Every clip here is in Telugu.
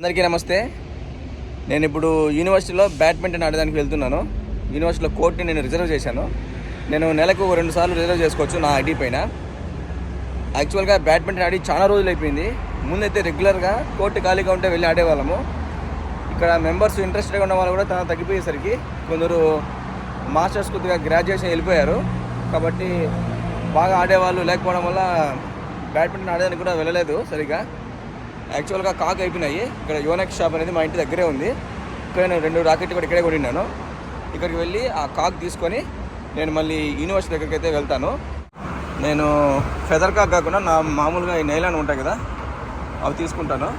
అందరికీ నమస్తే. నేను ఇప్పుడు యూనివర్సిటీలో బ్యాడ్మింటన్ ఆడడానికి వెళ్తున్నాను. యూనివర్సిటీలో కోర్ట్ని నేను రిజర్వ్ చేశాను. నేను నెలకు రెండు సార్లు రిజర్వ్ చేసుకోవచ్చు నా ఐడి పైన. యాక్చువల్గా బ్యాడ్మింటన్ ఆడి చాలా రోజులు అయిపోయింది. ముందైతే రెగ్యులర్గా కోర్టు ఖాళీగా ఉంటే వెళ్ళి ఆడేవాళ్ళము. ఇక్కడ మెంబర్స్ ఇంట్రెస్టెడ్గా ఉన్న వాళ్ళు కూడా చాలా తగ్గిపోయేసరికి కొందరు మాస్టర్స్ కొద్దిగా గ్రాడ్యుయేషన్ వెళ్ళిపోయారు. కాబట్టి బాగా ఆడేవాళ్ళు. లేకపోవడం వల్ల బ్యాడ్మింటన్ ఆడడానికి కూడా వెళ్ళలేదు సరిగ్గా యాక్చువల్గా కాక్ అయిపోయినాయి. ఇక్కడ యోనెక్ షాప్ అనేది మా ఇంటి దగ్గరే ఉంది. ఇక్కడ నేను రెండు రాకెట్ కూడా ఇక్కడే కొనిన్నాను. ఇక్కడికి వెళ్ళి ఆ కాక్ తీసుకొని నేను మళ్ళీ యూనివర్సిటీ దగ్గరికి అయితే వెళ్తాను. నేను ఫెదర్ కాక్ కాకుండా నా మామూలుగా ఈ నైలాన్ ఉంటాయి కదా అవి తీసుకుంటాను.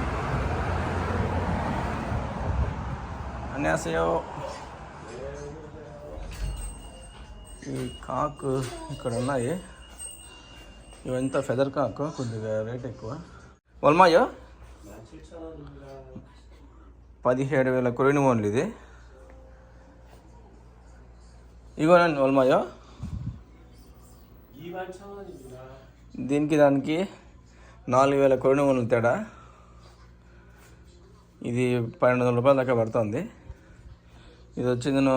అన్యాసయో. ఈ కాక్ ఇక్కడ ఉన్నాయి. ఇవంతా ఫెదర్ కాక్ కొద్దిగా రేట్ ఎక్కువ. వల్మాయో? పదిహేడు వేల కొరిని ఓన్లు ఇది. ఇగోనండి వల్మాయో దీనికి దానికి నాలుగు వేల కొరిని ఓన్లు తేడా. ఇది పన్నెండు వందల రూపాయల దాకా పడుతుంది. ఇది వచ్చి నేను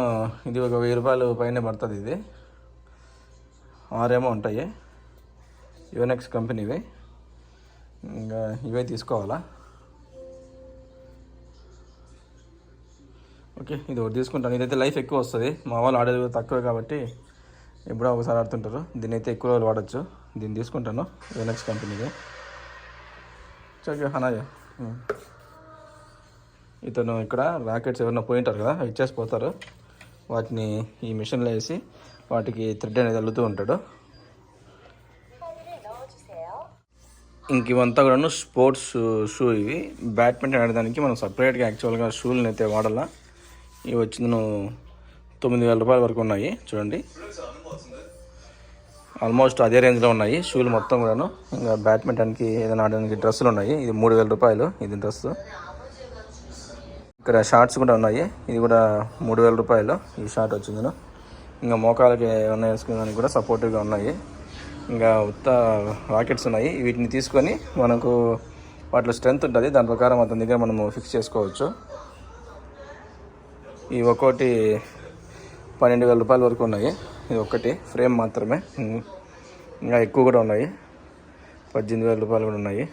ఇది ఒక వెయ్యి రూపాయలు పైన పడుతుంది ఇది. ఆరేమో ఉంటాయి. యోనెక్స్ కంపెనీవి. ఇంకా ఇవే తీసుకోవాలా? ఓకే ఇది ఒకటి తీసుకుంటాను. ఇదైతే లైఫ్ ఎక్కువ వస్తుంది. మా వాళ్ళు ఆడేది కూడా తక్కువే కాబట్టి ఎప్పుడో ఒకసారి ఆడుతుంటారు. దీని అయితే ఎక్కువ రోజులు వాడచ్చు. దీన్ని తీసుకుంటాను. వెనక్స్ కంపెనీది చక్కగా హనాయ ఇతను ఇక్కడ రాకెట్స్ ఎవరైనా పోయింటారు కదా అవి ఇచ్చేసి పోతారు వాటిని ఈ మిషన్లో వేసి వాటికి థ్రెడ్ అనేది అల్లుతూ ఉంటాడు. ఇంక ఇవంతా కూడాను స్పోర్ట్స్ షూ ఇవి. బ్యాడ్మింటన్ ఆడడానికి మనం సపరేట్గా యాక్చువల్గా షూలను అయితే వాడాలా. ఇవి వచ్చిందను తొమ్మిది వేల రూపాయల వరకు ఉన్నాయి చూడండి. ఆల్మోస్ట్ అదే రేంజ్లో ఉన్నాయి షూలు మొత్తం కూడాను. ఇంకా బ్యాడ్మింటన్కి ఏదైనా ఆడడానికి డ్రెస్సులు ఉన్నాయి ఇది మూడు వేల రూపాయలు ఇది డ్రెస్ ఇక్కడ షార్ట్స్ కూడా ఉన్నాయి ఇది కూడా మూడు వేల రూపాయలు ఈ షార్ట్ వచ్చిందను. ఇంకా మోకాలకి ఏమైనా వేసుకునేదానికి కూడా సపోర్టివ్గా ఉన్నాయి. ఇంకా ఉత్త రాకెట్స్ ఉన్నాయి వీటిని తీసుకొని మనకు వాటిలో స్ట్రెంత్ ఉంటుంది దాని ప్రకారం అతని దగ్గర మనము ఫిక్స్ చేసుకోవచ్చు. ఈ ఒక్కోటి పన్నెండు వేల రూపాయల వరకు ఉన్నాయి. ఇది ఒక్కటి. ఫ్రేమ్ మాత్రమే. ఇంకా ఎక్కువ కూడా ఉన్నాయి. పద్దెనిమిది వేల రూపాయలు కూడా ఉన్నాయి.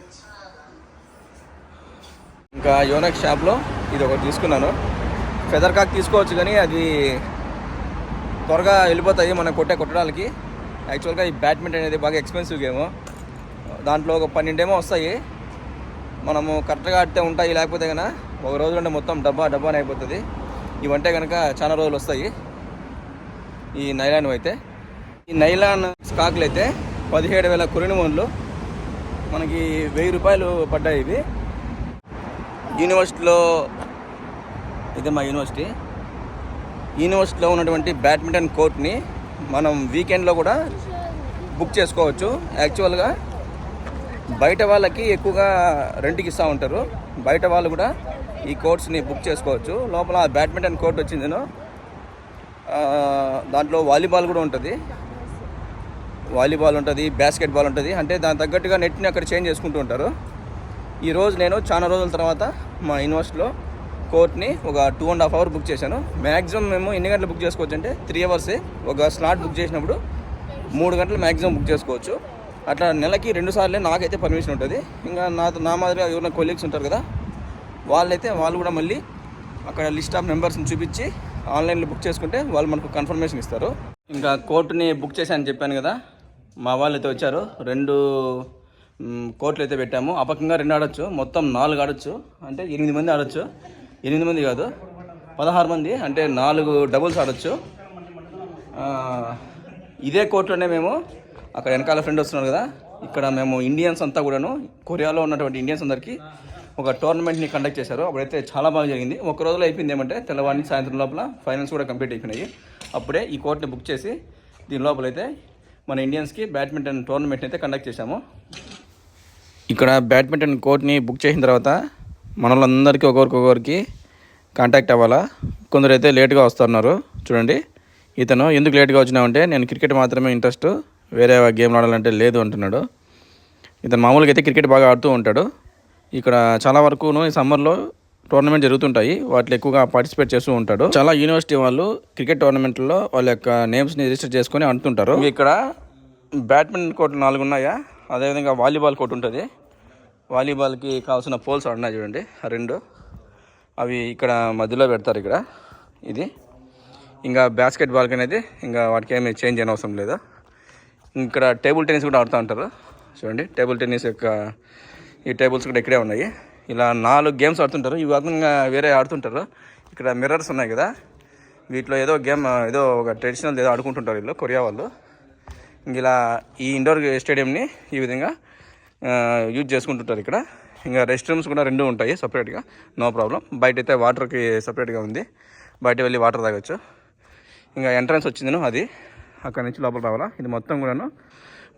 ఇంకా యోనక్ షాప్లో ఇది ఒకటి తీసుకున్నాను. ఫెదర్ కాక్ తీసుకోవచ్చు కానీ అది త్వరగా వెళ్ళిపోతాయి మనం కొట్టే కొట్టడానికి. యాక్చువల్గా ఈ బ్యాడ్మింటన్ అనేది బాగా ఎక్స్పెన్సివ్ గేమ్. దాంట్లో ఒక పన్నెండేమో వస్తాయి. మనము కరెక్ట్గా ఆడితే ఉంటాయి లేకపోతే కనుక ఒక రోజు మొత్తం డబ్బా డబ్బానే అయిపోతుంది. ఇవంటే కనుక చాలా రోజులు వస్తాయి. ఈ నైలాన్ అయితే. ఈ నైలాన్ స్కాకులు అయితే పదిహేడు వేల కురినిమోన్లు మనకి వెయ్యి రూపాయలు పడ్డాయి ఇవి. యూనివర్సిటీలో ఇది మా యూనివర్సిటీ. యూనివర్సిటీలో ఉన్నటువంటి బ్యాడ్మింటన్ కోర్ట్ని మనం వీకెండ్లో కూడా బుక్ చేసుకోవచ్చు. యాక్చువల్గా బయట వాళ్ళకి ఎక్కువగా రెంట్కి ఇస్తూ ఉంటారు. బయట వాళ్ళు కూడా ఈ కోర్ట్స్ని బుక్ చేసుకోవచ్చు. లోపల బ్యాడ్మింటన్ కోర్ట్ వచ్చింది నేను. దాంట్లో వాలీబాల్ కూడా ఉంటుంది. వాలీబాల్ ఉంటుంది బాస్కెట్ బాల్ ఉంటుంది. అంటే దాని తగ్గట్టుగా నెట్ని అక్కడ చేంజ్ చేసుకుంటూ ఉంటారు. ఈరోజు నేను చాలా రోజుల తర్వాత మా యూనివర్సిటీలో కోర్ట్ని ఒక two and half hour book చేశాను. మ్యాక్సిమం మేము ఎన్ని గంటలు బుక్ చేసుకోవచ్చు అంటే త్రీ అవర్సే ఒక స్లాట్ బుక్ చేసినప్పుడు మూడు గంటలు మ్యాక్సిమం బుక్ చేసుకోవచ్చు. అట్లా నెలకి రెండు సార్లే నాకైతే పర్మిషన్ ఉంటుంది. ఇంకా నా నా మాదిరిగా ఎవరైనా కొలీగ్స్ ఉంటారు కదా వాళ్ళైతే వాళ్ళు కూడా మళ్ళీ అక్కడ లిస్ట్ ఆఫ్ మెంబర్స్ని చూపించి ఆన్లైన్లో బుక్ చేసుకుంటే వాళ్ళు మనకు కన్ఫర్మేషన్ ఇస్తారు. ఇంకా కోర్టుని బుక్ చేశానని చెప్పాను కదా మా వాళ్ళు అయితే వచ్చారు. రెండు కోర్టులు అయితే పెట్టాము. అపకంగా రెండు ఆడొచ్చు. మొత్తం నాలుగు ఆడొచ్చు. అంటే ఎనిమిది మంది ఆడొచ్చు. ఎనిమిది మంది కాదు పదహారు మంది. అంటే నాలుగు డబుల్స్ ఆడొచ్చు. ఇదే కోర్టులోనే మేము అక్కడ వెనకాల ఫ్రెండ్ వస్తున్నారు కదా ఇక్కడ మేము ఇండియన్స్ అంతా కూడాను కొరియాలో ఉన్నటువంటి ఇండియన్స్ అందరికీ ఒక టోర్నమెంట్ని కండక్ట్ చేశారు. అప్పుడైతే చాలా బాగా జరిగింది. ఒక రోజులో అయిపోయింది ఏమంటే తెల్లవారిని సాయంత్రం లోపల ఫైనల్స్ కూడా కంప్లీట్ అయిపోయినాయి. అప్పుడే ఈ కోర్ట్ని బుక్ చేసి దీని లోపలైతే మన ఇండియన్స్కి బ్యాడ్మింటన్ టోర్నమెంట్ని అయితే కండక్ట్ చేశాము. ఇక్కడ బ్యాడ్మింటన్ కోర్ట్ని బుక్ చేసిన తర్వాత మనలందరికీ వాళ్ళందరికీ ఒకరికొకరికి కాంటాక్ట్ అవ్వాలా? కొందరు అయితే లేట్గా వస్తున్నారు. చూడండి. ఇతను ఎందుకు లేట్గా వచ్చినామంటే నేను క్రికెట్ మాత్రమే ఇంట్రెస్ట్ వేరే గేమ్లు ఆడాలంటే లేదు అంటున్నాడు. ఇతను మామూలుగా అయితే క్రికెట్ బాగా ఆడుతూ ఉంటాడు. ఇక్కడ చాలా వరకును ఈ సమ్మర్లో టోర్నమెంట్ జరుగుతుంటాయి. వాటిలో ఎక్కువగా పార్టిసిపేట్ చేస్తూ ఉంటాడు. చాలా యూనివర్సిటీ వాళ్ళు క్రికెట్ టోర్నమెంట్లో వాళ్ళ యొక్క నేమ్స్ని రిజిస్టర్ చేసుకొని ఆడుతుంటారు. ఇక్కడ బ్యాడ్మింటన్ కోర్టులు నాలుగు ఉన్నాయా? అదేవిధంగా వాలీబాల్ కోర్టు ఉంటుంది. వాలీబాల్కి కావాల్సిన పోల్స్ ఉన్నాయి చూడండి. రెండు. అవి ఇక్కడ మధ్యలో పెడతారు ఇక్కడ. ఇది. ఇంకా బాస్కెట్ బాల్కి అనేది ఇంకా వాటికి ఏమి చేంజ్ అనవసరం అవసరం లేదు? ఇక్కడ టేబుల్ టెన్నిస్ కూడా ఆడుతూ ఉంటారు. చూడండి. టేబుల్ టెన్నిస్ యొక్క ఈ టేబుల్స్ కూడా ఇక్కడే ఉన్నాయి. ఇలా నాలుగు గేమ్స్ ఆడుతుంటారు. ఇవి కాకుండా వేరే ఆడుతుంటారు. ఇక్కడ మిర్రర్స్ ఉన్నాయి కదా. వీటిలో ఏదో గేమ్ ఏదో ఒక ట్రెడిషనల్ ఏదో ఆడుకుంటుంటారు వీళ్ళు కొరియా వాళ్ళు. ఇలా ఈ ఇండోర్ స్టేడియంని ఈ విధంగా యూజ్ చేసుకుంటుంటారు ఇక్కడ. ఇంకా రెస్ట్ రూమ్స్ కూడా రెండు ఉంటాయి సపరేట్గా నో ప్రాబ్లం బయట అయితే వాటర్కి సపరేట్గా ఉంది. బయట వెళ్ళి వాటర్ తాగొచ్చు. ఇంకా ఎంట్రన్స్ వచ్చింది అది. అక్కడ నుంచి లోపల రావాలా? ఇది మొత్తం కూడాను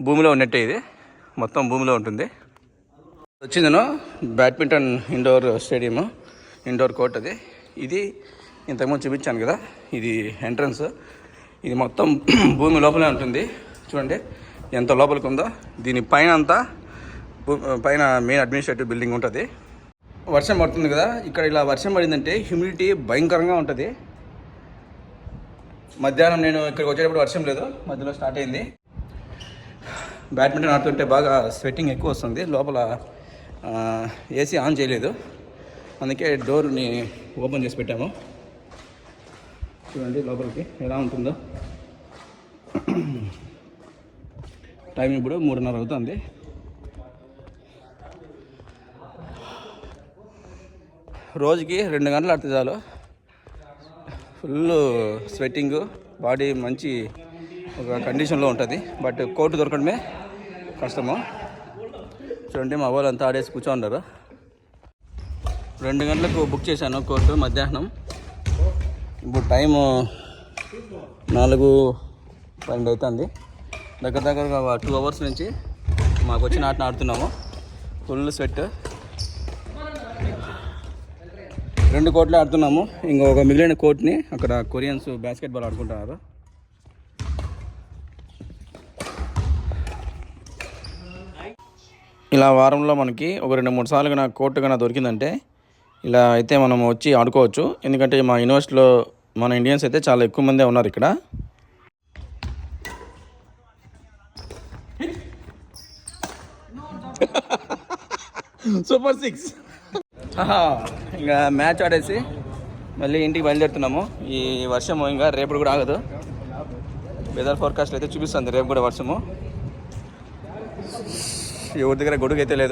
భూమిలో ఉన్నట్టే ఇది. మొత్తం భూమిలో ఉంటుంది. వచ్చిందను? Badminton indoor stadium indoor court అది. ఇది ఇంతకుముందు చూపించాను కదా ఇది ఎంట్రన్స్. ఇది మొత్తం భూమి లోపలే ఉంటుంది. చూడండి ఎంత లోపలికి ఉందో దీని పైన అంతా పైన మెయిన్ అడ్మినిస్ట్రేటివ్ బిల్డింగ్ ఉంటుంది. వర్షం పడుతుంది కదా ఇక్కడ ఇలా వర్షం పడిందంటే హ్యూమిడిటీ భయంకరంగా ఉంటుంది. మధ్యాహ్నం నేను ఇక్కడికి వచ్చేటప్పుడు వర్షం లేదు మధ్యలో స్టార్ట్ అయింది. బ్యాడ్మింటన్ ఆడుతుంటే బాగా స్వెట్టింగ్ ఎక్కువ వస్తుంది లోపల ఏసీ ఆన్ చేయలేదు. అందుకే డోర్ని ఓపెన్ చేసి పెట్టాము. చూడండి లోపలికి ఎలా ఉంటుందో. టైం ఇప్పుడు మూడున్నర అవుతుంది. రోజుకి రెండు గంటలు ఆడితే చాలు. ఫుల్ స్వెట్టింగ్ బాడీ మంచి ఒక కండిషన్లో ఉంటుంది. బట్ కోర్టు దొరకడమే కష్టము. చూడండి మా వాళ్ళు అంతా ఆడేసి కూర్చో ఉన్నారు రెండు గంటలకు బుక్ చేశాను కోర్టు మధ్యాహ్నం. ఇప్పుడు టైము నాలుగు పన్నెండు అవుతుంది. దగ్గర దగ్గరగా టూ అవర్స్ నుంచి మాకు వచ్చిన ఆటను ఆడుతున్నాము. Full sweat. రెండు కోట్లు ఆడుతున్నాము. ఇంకొక మిగిలిన కోర్ట్ని అక్కడ కొరియన్స్ బాస్కెట్బాల్ ఆడుకుంటున్నారు. ఇలా వారంలో మనకి ఒక రెండు మూడు సార్లు కన్నా కోర్టు కన్నా దొరికిందంటే ఇలా అయితే మనం వచ్చి ఆడుకోవచ్చు. ఎందుకంటే మా యూనివర్సిటీలో మన ఇండియన్స్ అయితే చాలా ఎక్కువ మందే ఉన్నారు ఇక్కడ. Super six. ఇంకా మ్యాచ్ ఆడేసి మళ్ళీ ఇంటికి బయలుదేరుతున్నాము. ఈ వర్షము ఇంకా రేపు కూడా ఆగదు. వెదర్ ఫోర్కాస్ట్ అయితే చూపిస్తుంది రేపు కూడా వర్షము. ఎవరి దగ్గర గొడుగు అయితే లేదు.